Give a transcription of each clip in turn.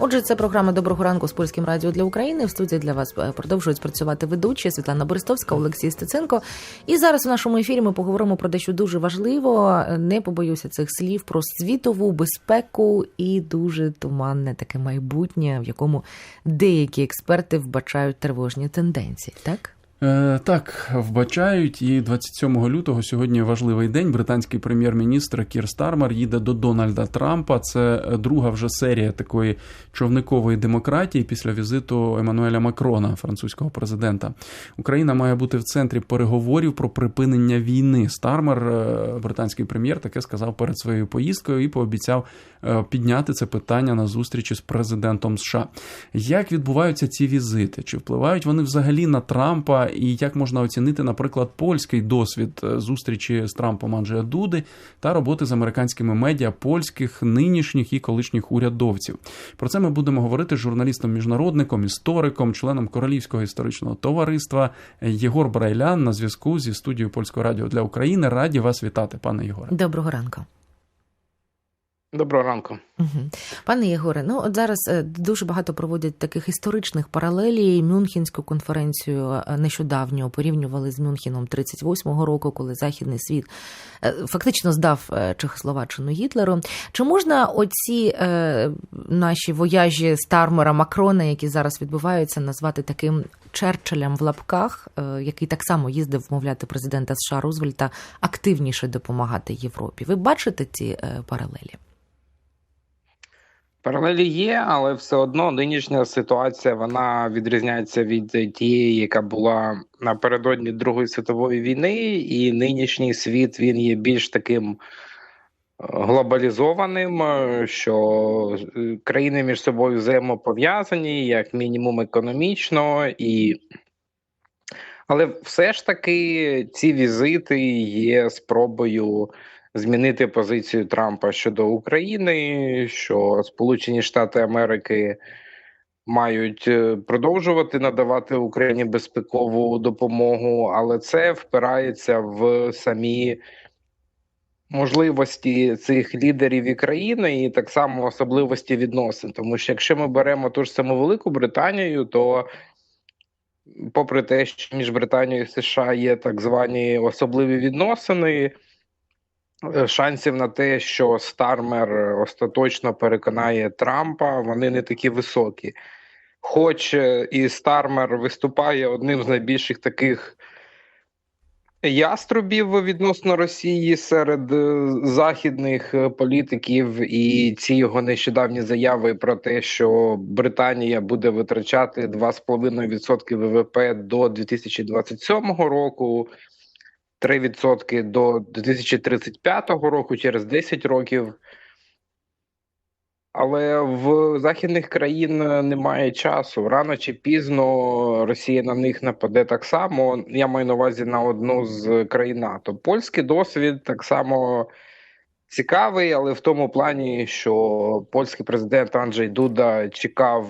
Отже, це програма Доброго ранку з польським радіо для України. В студії для вас е, продовжують працювати ведучі Світлана Бористовська, Олексій Стеценко. І зараз у нашому ефірі ми поговоримо про дещо дуже важливо. Не побоюся цих слів про світову безпеку і дуже туманне таке майбутнє, в якому деякі експерти вбачають тривожні тенденції. Так. Е, Так, вбачають, і 27 лютого сьогодні важливий день. Британський прем'єр-міністр Кір Стармер їде до Дональда Трампа. Це друга вже серія такої човникової демократії після візиту Еммануеля Макрона, французького президента. Україна має бути в центрі переговорів про припинення війни. Стармер, е, британський прем'єр, таке сказав перед своєю поїздкою і пообіцяв е, підняти це питання на зустрічі з президентом США. Як відбуваються ці візити? Чи впливають вони взагалі на Трампа? І як можна оцінити, наприклад, польський досвід е, зустрічі з Трампом Анджея Дуди та роботи з американськими медіа польських нинішніх і колишніх урядовців? Про це ми будемо говорити з журналістом-міжнародником, істориком, членом Королівського історичного товариства Єгор Брайлян на зв'язку зі студією Польського радіо для України. Раді вас вітати, пане Єгоре. Доброго ранку. Доброго ранку, пане Єгоре. Ну от зараз е, дуже багато проводять таких історичних паралелій. Мюнхенську конференцію е, нещодавньо порівнювали з Мюнхеном 38-го року, коли західний світ е, фактично здав Чехословаччину Гітлеру. Чи можна оці наші вояжі Стармера Макрона, які зараз відбуваються, назвати таким Черчиллем в лапках, який так само їздив вмовляти президента США Рузвельта активніше допомагати Європі? Ви бачите ці паралелі? Паралелі є, але все одно нинішня ситуація вона відрізняється від тієї, яка була напередодні Другої світової війни, і нинішній світ він є більш таким глобалізованим, що країни між собою взаємопов'язані, як мінімум економічно, і але все ж таки ці візити є спробою змінити позицію Трампа щодо України, що Сполучені Штати Америки мають е, продовжувати надавати Україні безпекову допомогу, але це впирається в самі можливості цих лідерів і країни, і так само особливості відносин. Тому що якщо ми беремо ту ж саму Велику Британію, то попри те, що між Британією і США є так звані особливі відносини. Е, шансів на те, що Стармер остаточно переконає Трампа, вони не такі високі. Хоч е, і Стармер виступає одним з найбільших таких яструбів відносно Росії серед е, західних політиків, і ці його нещодавні заяви про те, що Британія буде витрачати 2,5% ВВП до 2027 року. 3% до 2035 року, через 10 років. Але в західних країн немає часу. Рано чи пізно Росія на них нападе так само. Я маю на увазі на одну з країн НАТО. Польський досвід так само цікавий, але в тому плані, що польський президент Анджей Дуда чекав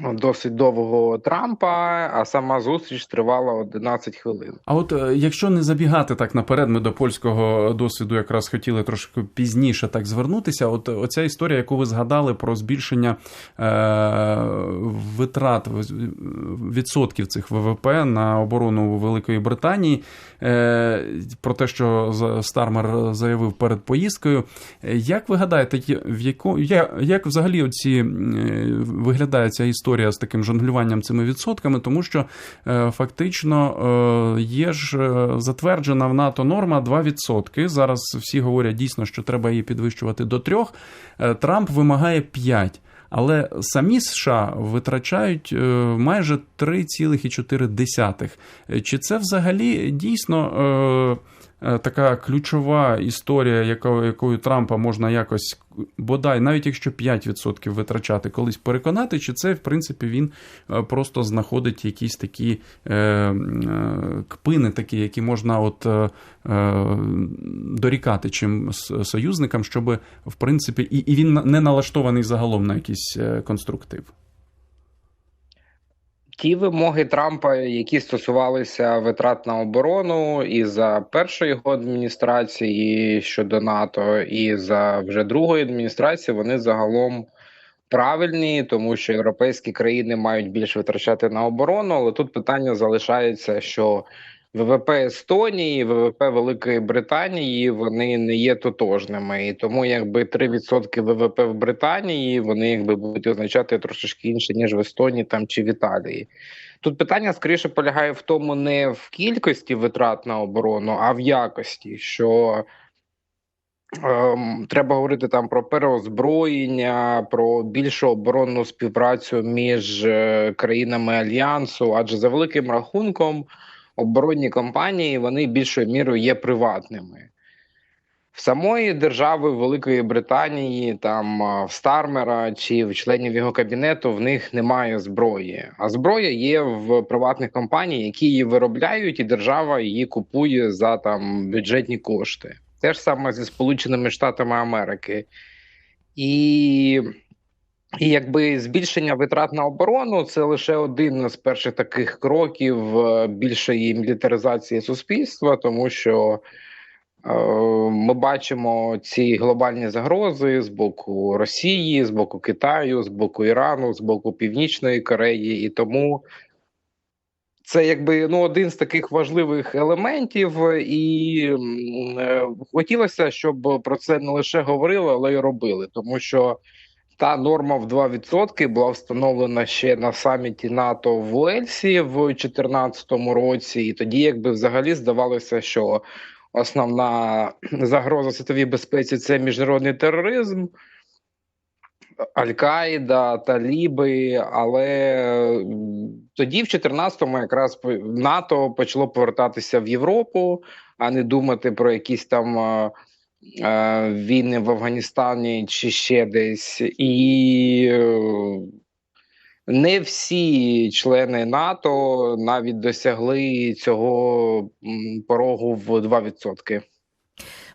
досить довгого Трампа, а сама зустріч тривала 11 хвилин. А от е, якщо не забігати так наперед, ми до польського досвіду якраз хотіли трошки пізніше так звернутися. От оця історія, яку ви згадали про збільшення е, витрат відсотків цих ВВП на оборону Великої Британії, е, про те, що Стармер заявив перед поїздкою. Як ви гадаєте, в яку як, як взагалі оці виглядає ця історія? Історія з таким жонглюванням цими відсотками, тому що е, фактично е, є ж е, затверджена в НАТО норма 2%. Зараз всі говорять дійсно, що треба її підвищувати до 3%. Трамп вимагає 5%. Але самі США витрачають майже 3,4. Чи це взагалі дійсно така ключова історія, якою якою Трампа можна якось бодай, навіть якщо 5% витрачати колись переконати, чи це, в принципі, він е, просто знаходить якісь такі е, е, кпини, такі, які можна от е, е дорікати чим союзникам, щоб, в принципі, і, і він не налаштований загалом на якийсь е, конструктив. Ті вимоги Трампа, які стосувалися витрат на оборону, і за першої його адміністрації щодо НАТО, і за вже другої адміністрації, вони загалом правильні, тому що європейські країни мають більше витрачати на оборону. Але тут питання залишається, що ВВП Естонії, ВВП Великої Британії вони не є тотожними, і тому якби 3% ВВП в Британії вони якби будуть означати трошечки інше ніж в Естонії там чи в Італії. Тут питання скоріше полягає в тому, не в кількості витрат на оборону, а в якості. що ем, Треба говорити там про переозброєння, про більшу оборонну співпрацю між е, країнами альянсу, адже за великим рахунком оборонні компанії вони більшою мірою є приватними. В самої держави Великої Британії, там в Стармера чи в членів його кабінету в них немає зброї. А зброя є в приватних компаній, які її виробляють, і держава її купує за там бюджетні кошти. Те ж саме зі Сполученими Штатами Америки. І і якби збільшення витрат на оборону це лише один з перших таких кроків більшої мілітаризації суспільства, тому що е, ми бачимо ці глобальні загрози з боку Росії, з боку Китаю, з боку Ірану, з боку Північної Кореї, і тому це якби ну один з таких важливих елементів, і е, хотілося, щоб про це не лише говорили, але й робили, тому що. Та норма в 2% була встановлена ще на саміті НАТО в Уельсі в 2014 році, і тоді, якби взагалі здавалося, що основна загроза світовій безпеці це міжнародний тероризм, Аль-Каїда, Таліби. Але тоді, в 2014-му, якраз НАТО почало повертатися в Європу, а не думати про якісь там. Війни в Афганістані чи ще десь, і е, не всі члени НАТО навіть досягли цього порогу в 2%.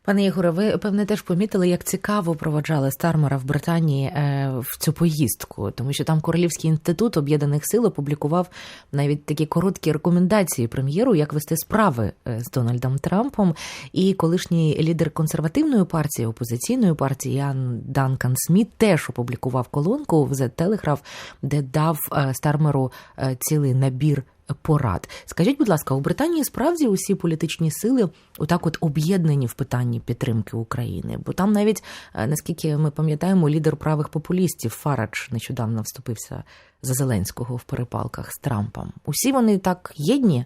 Пане Ігоре, ви певне теж помітили, як цікаво проводжали Стармера в Британії е, в цю поїздку, тому що там Королівський інститут об'єднаних сил опублікував навіть такі короткі рекомендації прем'єру, як вести справи е, з Дональдом Трампом. І колишній лідер консервативної партії, опозиційної партії Ян Данкан Сміт теж опублікував колонку в The Telegraph, де дав е, Стармеру цілий набір порад. Скажіть, будь ласка, у Британії справді усі політичні сили отак от об'єднані в питанні підтримки України? Бо там навіть, е, наскільки ми пам'ятаємо, лідер правих популістів Фарадж нещодавно вступився за Зеленського в перепалках з Трампом. Усі вони так єдні?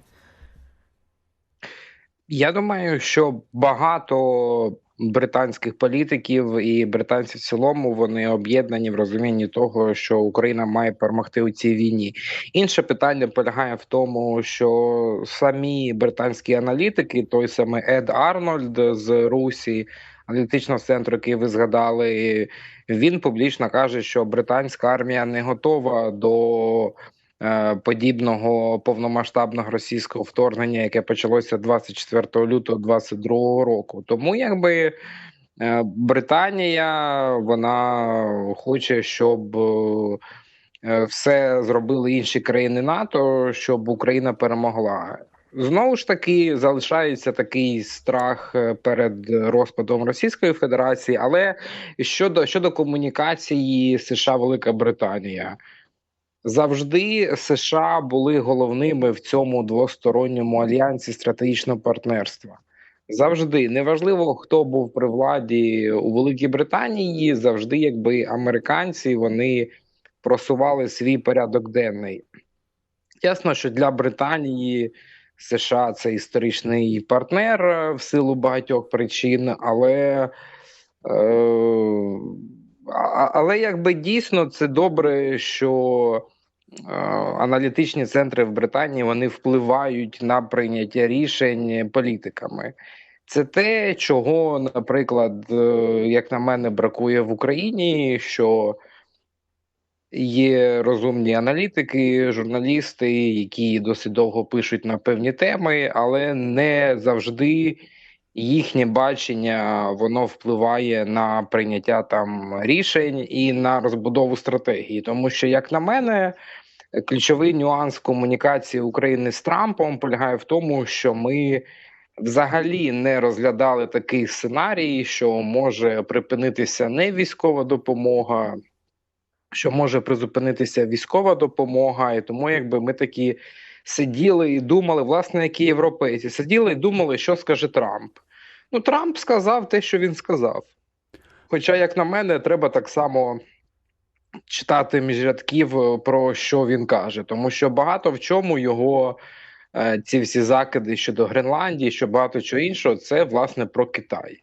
Я думаю, що багато британських політиків і британців в цілому вони об'єднані в розумінні того, що Україна має перемогти у цій війні. Інше питання полягає в тому, що самі британські аналітики, той самий Ед Арнольд з Русі, аналітичного центру, який ви згадали, він публічно каже, що британська армія не готова до подібного повномасштабного російського вторгнення, яке почалося 24 лютого 2022 року. Тому якби е, Британія вона хоче, щоб е, все зробили інші країни НАТО, щоб Україна перемогла. Знову ж таки залишається такий страх перед розпадом Російської Федерації, але щодо щодо комунікації США Велика Британія. Завжди США були головними в цьому двосторонньому альянсі стратегічного партнерства. Завжди неважливо, хто був при владі у Великій Британії. Завжди, якби американці вони просували свій порядок денний. Ясно, що для Британії США це історичний партнер в силу багатьох причин, але. Е але якби дійсно це добре, що аналітичні центри в Британії вони впливають на прийняття рішень політиками. Це те, чого, наприклад, е, як на мене, бракує в Україні, що є розумні аналітики, журналісти, які досить довго пишуть на певні теми, але не завжди їхнє бачення воно впливає на прийняття там рішень і на розбудову стратегії. Тому що, як на мене, ключовий нюанс комунікації України з Трампом полягає в тому, що ми взагалі не розглядали такий сценарій, що може припинитися не військова допомога. що може призупинитися військова допомога, і тому якби ми такі сиділи і думали, власне, які європейці сиділи і думали, що скаже Трамп. Ну, Трамп сказав те, що він сказав. Хоча, як на мене, треба так само читати між рядків е, про що він каже, тому що багато в чому його е, ці всі закиди щодо Гренландії, що багато чого іншого, це власне про Китай.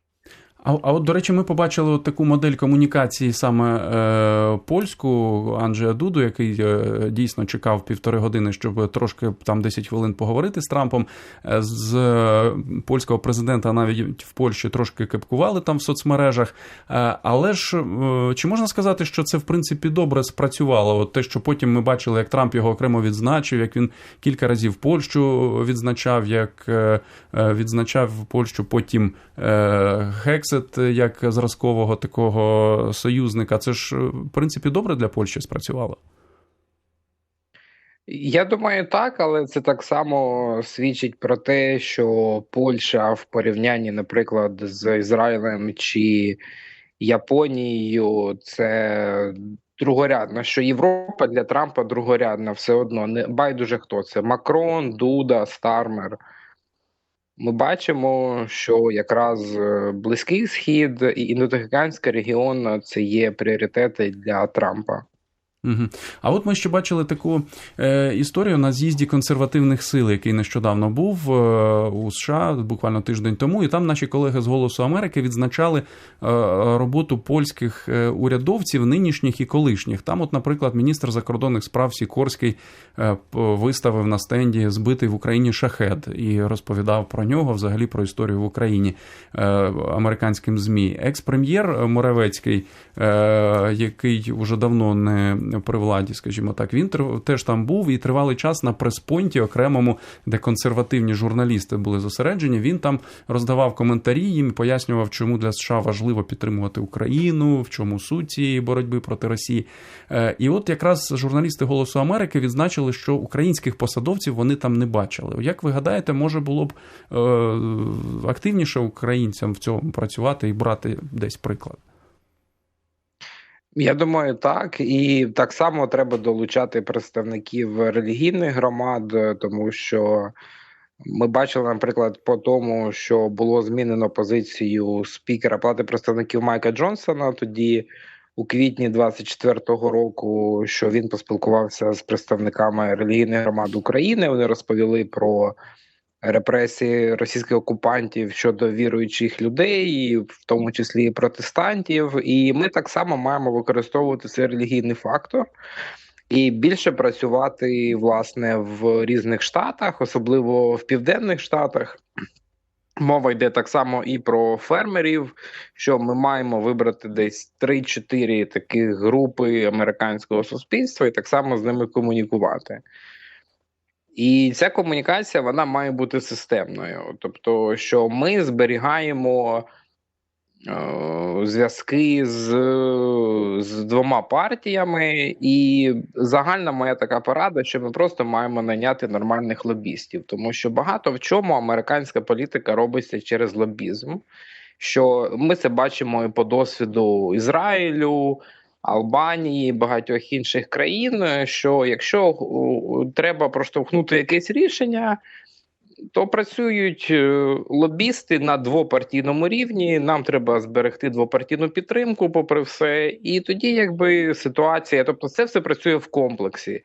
А, а от, до речі, ми побачили таку модель комунікації саме е, польську Анджея Дуду, який е, дійсно чекав півтори години, щоб трошки там 10 хвилин поговорити з Трампом. Е, З е, польського президента навіть в Польщі трошки кепкували там в соцмережах. Е, але ж е, чи можна сказати, що це в принципі добре спрацювало? От те, що потім ми бачили, як Трамп його окремо відзначив, як він кілька разів Польщу відзначав, як відзначав Польщу потім е, Гексет як зразкового такого союзника. Це ж е, в принципі добре для Польщі спрацювало. Я думаю, так, але це так само свідчить про те, що Польща в порівнянні, наприклад, з Ізраїлем чи Японією, це другорядно, що Європа для Трампа другорядна все одно. Не байдуже хто це Макрон, Дуда, Стармер. Ми бачимо, що якраз е, Близький Схід і Індотихоокеанський регіон це є пріоритети для Трампа. Угу. А от ми ще бачили таку е, історію на з'їзді консервативних сил, який нещодавно був е, у США, буквально тиждень тому, і там наші колеги з Голосу Америки відзначали е, роботу польських е, урядовців, нинішніх і колишніх. Там, от, наприклад, міністр закордонних справ Сікорський е, виставив на стенді збитий в Україні шахет і розповідав про нього, взагалі про історію в Україні е, американським змі. Екс-прем'єр Моревецький, е, який уже давно не при владі, скажімо так, він теж там був і тривалий час на прес-пойнті окремому, де консервативні журналісти були зосереджені. Він там роздавав коментарі їм пояснював, чому для США важливо підтримувати Україну, в чому суть цієї боротьби проти Росії. І от якраз журналісти Голосу Америки відзначили, що українських посадовців вони там не бачили. Як ви гадаєте, може було б е, активніше українцям в цьому працювати і брати десь приклад? Я думаю, так, і так само треба долучати представників релігійних громад, тому що ми бачили, наприклад, по тому, що було змінено позицію спікера Палати представників Майка Джонсона тоді. У квітні 24-го року, що він поспілкувався з представниками релігійних громад України. Вони розповіли про репресії російських окупантів щодо віруючих людей, в тому числі і протестантів. І ми так само маємо використовувати цей релігійний фактор і більше працювати власне в різних штатах, особливо в південних штатах. Мова йде так само і про фермерів, що ми маємо вибрати десь 3-4 таких групи американського суспільства і так само з ними комунікувати. І ця комунікація вона має бути системною. Тобто, що ми зберігаємо е, зв'язки з, з двома партіями, і загальна моя така порада, що ми просто маємо найняти нормальних лобістів, тому що багато в чому американська політика робиться через лобізм. Що ми це бачимо і по досвіду Ізраїлю. Албанії, багатьох інших країн, що якщо треба проштовхнути якесь рішення, то працюють лобісти на двопартійному рівні. Нам треба зберегти двопартійну підтримку, попри все, і тоді, якби ситуація, тобто, це все працює в комплексі.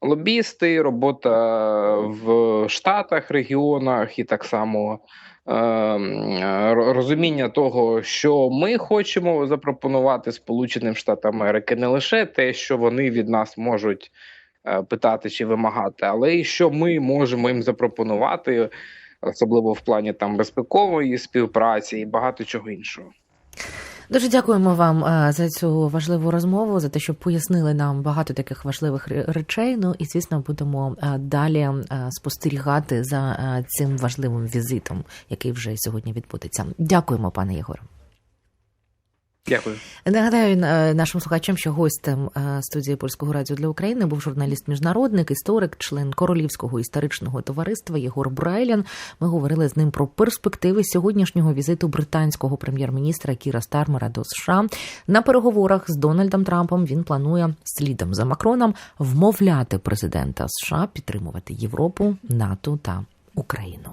Лобісти, робота в штатах, регіонах і так само. Розуміння того, що ми хочемо запропонувати Сполученим Штатам Америки, не лише те, що вони від нас можуть питати чи вимагати, але й що ми можемо їм запропонувати, особливо в плані там безпекової співпраці і багато чого іншого. Дуже дякуємо вам за цю важливу розмову, за те, що пояснили нам багато таких важливих речей. Ну і звісно, будемо далі спостерігати за цим важливим візитом, який вже сьогодні відбудеться. Дякуємо, пане Єгоре. Дякую. Нагадаю е, нашим слухачам, що гостем е, студії Польського радіо для України був журналіст-міжнародник, історик, член Королівського історичного товариства Єгор Брайлян. Ми говорили з ним про перспективи сьогоднішнього візиту британського прем'єр-міністра Кіра Стармера до США. На переговорах з Дональдом Трампом він планує слідом за Макроном вмовляти президента США підтримувати Європу, НАТО та Україну.